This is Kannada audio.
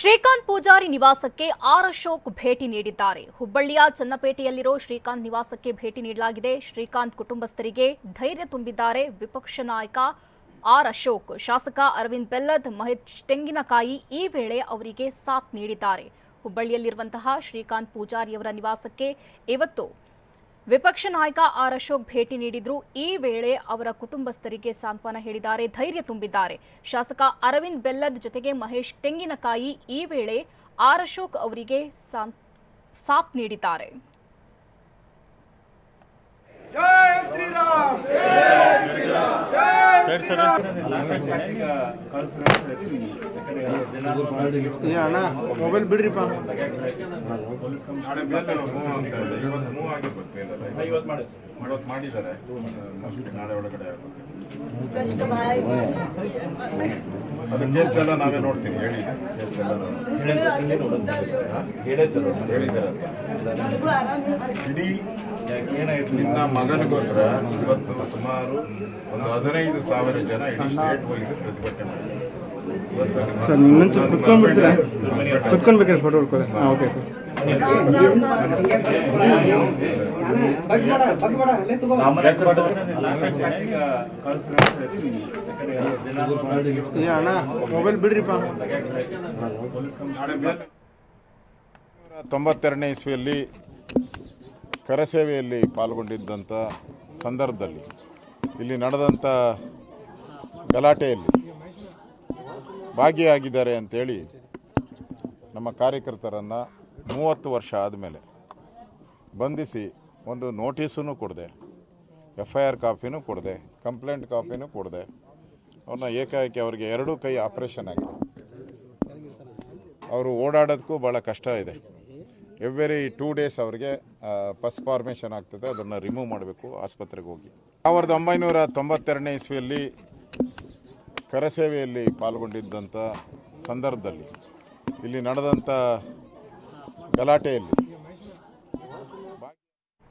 ಶ್ರೀಕಾಂತ್ ಪೂಜಾರಿ ನಿವಾಸಕ್ಕೆ ಆರ್ ಅಶೋಕ್ ಭೇಟಿ ನೀಡಿದ್ದಾರೆ. ಹುಬ್ಬಳ್ಳಿಯ ಚನ್ನಪೇಟೆಯಲ್ಲಿರೋ ಶ್ರೀಕಾಂತ್ ನಿವಾಸಕ್ಕೆ ಭೇಟಿ ನೀಡಲಾಗಿದೆ. ಶ್ರೀಕಾಂತ್ ಕುಟುಂಬಸ್ಥರಿಗೆ ಧೈರ್ಯ ತುಂಬಿದ್ದಾರೆ. ವಿಪಕ್ಷ ನಾಯಕ ಆರ್ ಅಶೋಕ್, ಶಾಸಕ ಅರವಿಂದ್ ಬೆಲ್ಲದ್, ಮಹೇಶ್ ತೆಂಗಿನಕಾಯಿ ಈ ವೇಳೆ ಅವರಿಗೆ ಸಾಥ್ ನೀಡಿದ್ದಾರೆ. ಹುಬ್ಬಳ್ಳಿಯಲ್ಲಿರುವಂತಹ ಶ್ರೀಕಾಂತ್ ಪೂಜಾರಿಯವರ ನಿವಾಸಕ್ಕೆ ಇವತ್ತು ವಿಪಕ್ಷ ನಾಯಕ ಆರ್ ಅಶೋಕ್ ಭೇಟಿ ನೀಡಿದ್ರು. ಈ ವೇಳೆ ಅವರ ಕುಟುಂಬಸ್ಥರಿಗೆ ಸಾಂತ್ವನ ಹೇಳಿದ್ದಾರೆ. ಧೈರ್ಯ ತುಂಬಿದ್ದಾರೆ. ಶಾಸಕ ಅರವಿಂದ್ ಬೆಲ್ಲದ್ ಜೊತೆಗೆ ಮಹೇಶ್ ತೆಂಗಿನಕಾಯಿ ಈ ವೇಳೆ ಆರ್ ಅಶೋಕ್ ಅವರಿಗೆ ಸಾಥ್ ನೀಡಿದ್ದಾರೆ. ಜೈ ಶ್ರೀರಾಮ್! ಅಣ್ಣ ಮೊಬೈಲ್ ಬಿಡ್ರಿಪ್ಪ ಇವತ್ತು ಮಾಡಿದ್ದಾರೆ ಮೋಸ್ಟ್ಲಿ ನಾಳೆ ಒಳಗಡೆ ಆಗುತ್ತೆ ಅದು ಕೇಸ್ ಎಲ್ಲ ನಾವೇ ನೋಡ್ತೀವಿ ಹೇಳಿ ಕೇಸ್ ಎಲ್ಲ ಹೇಳಿದ್ದಾರೆ ಅಂತ. ಇಡೀ ನಿನ್ನ ಮಗನಿಗೋಸ್ಕರ ಇವತ್ತು ಸುಮಾರು ಒಂದು ಹದಿನೈದು ಸಾವಿರ ಜನ ಇಡೀ ಸ್ಟೇಟ್ ವೈಸ್ ಪ್ರತಿಭಟನೆ ಮಾಡಿದ್ದಾರೆ ಸರ್ ಇನ್ನೊಂಚೂರು ಕುತ್ಕೊಂಡ್ಬಿಡ್ತೀರಾ? ಕುತ್ಕೊಂಡ್ಬೇಕಾದ್ರೆ ಫೋಟೋ ಹೊಡ್ಕೊಳ್ಳಿ ಹಾಂ ಓಕೆ ಸರ್ ಏ ಅಣ್ಣ ಮೊಬೈಲ್ ಬಿಡ್ರಿಪ್ಪ. ತೊಂಬತ್ತೆರಡನೇ ಇಸ್ವಿಯಲ್ಲಿ ಕರಸೇವೆಯಲ್ಲಿ ಪಾಲ್ಗೊಂಡಿದ್ದಂಥ ಸಂದರ್ಭದಲ್ಲಿ ಇಲ್ಲಿ ನಡೆದಂಥ ಗಲಾಟೆಯಲ್ಲಿ ಭಾಗಿಯಾಗಿದ್ದಾರೆ ಅಂತೇಳಿ ನಮ್ಮ ಕಾರ್ಯಕರ್ತರನ್ನು ಮೂವತ್ತು ವರ್ಷ ಆದಮೇಲೆ ಬಂಧಿಸಿ ಒಂದು ನೋಟಿಸೂ ಕೊಡದೆ ಎಫ್ ಐ ಆರ್ ಕಾಪಿನೂ ಕೊಡದೆ, ಕಂಪ್ಲೇಂಟ್ ಕಾಪಿನೂ ಕೊಡದೆ. ಅವ್ರನ್ನ ಏಕಾಏಕಿ ಅವರಿಗೆ ಎರಡೂ ಕೈ ಆಪರೇಷನ್ ಆಗಿದೆ. ಅವರು ಓಡಾಡೋದಕ್ಕೂ ಭಾಳ ಕಷ್ಟ ಇದೆ. ಎವ್ರಿ ಟೂ ಡೇಸ್ ಅವರಿಗೆ ಪಸ್ ಫಾರ್ಮೇಷನ್ ಆಗ್ತದೆ, ಅದನ್ನು ರಿಮೂವ್ ಮಾಡಬೇಕು ಆಸ್ಪತ್ರೆಗೆ ಹೋಗಿ. ಸಾವಿರದ ಒಂಬೈನೂರ ತೊಂಬತ್ತೆರಡನೇ ಇಸ್ವಿಯಲ್ಲಿ ಕರಸೇವೆಯಲ್ಲಿ ಪಾಲ್ಗೊಂಡಿದ್ದಂಥ ಸಂದರ್ಭದಲ್ಲಿ ಇಲ್ಲಿ ನಡೆದಂಥ ಗಲಾಟೆಯಲ್ಲಿ